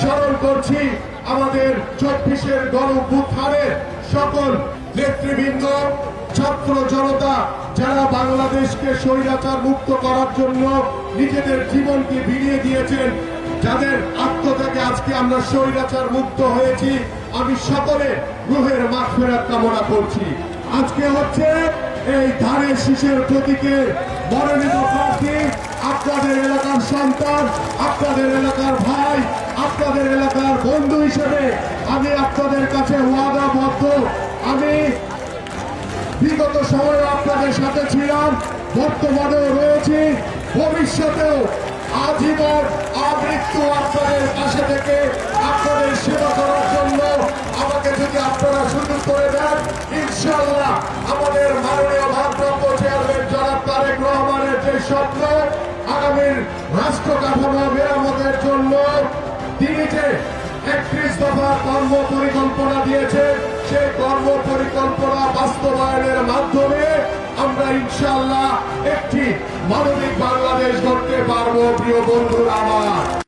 স্মরণ করছি আমাদের চব্বিশের গণ সকল নেতৃবৃন্দ, ছাত্র জনতা, যারা বাংলাদেশকে স্বৈরাচার মুক্ত করার জন্য নিজেদের জীবনকে বিলিয়ে দিয়েছেন, যাদের আত্মত্যাগে আজকে আমরা স্বৈরাচার মুক্ত হয়েছি, আমি সকলে রুহের মাঠ ফেরার কামনা করছি। আজকে হচ্ছে এই ধানের শীষের প্রতীকে মনোনীত এলাকার আপনাদের এলাকার ভাই, আপনাদের এলাকার বন্ধু হিসেবে আমি আপনাদের কাছে ওয়াদাবদ্ধ আমি বিগত সময়ে আপনাদের সাথে ছিলাম, বর্তমানেও রয়েছি, ভবিষ্যতেও আজীবন আমৃত্যু আপনাদের পাশে থেকে আপনাদের সেবা করার জন্য আমাকে যদি আপনারা সুযোগ করে দেন ইনশাল্লাহ আমাদের মাননীয় ভারপ্রাপ্ত চেয়ারম্যান জনাব তারেক রহমানের যে স্বপ্ন আগামীর রাষ্ট্র কাঠামো মেরামতের জন্য তিনি যে একত্রিশ দফা কর্ম পরিকল্পনা দিয়েছে, সেই কর্ম পরিকল্পনা বাস্তবায়নের মাধ্যমে আমরা ইনশাল্লাহ একটি মানবিক বাংলাদেশ গড়তে পারব, প্রিয় বন্ধুরা আমার।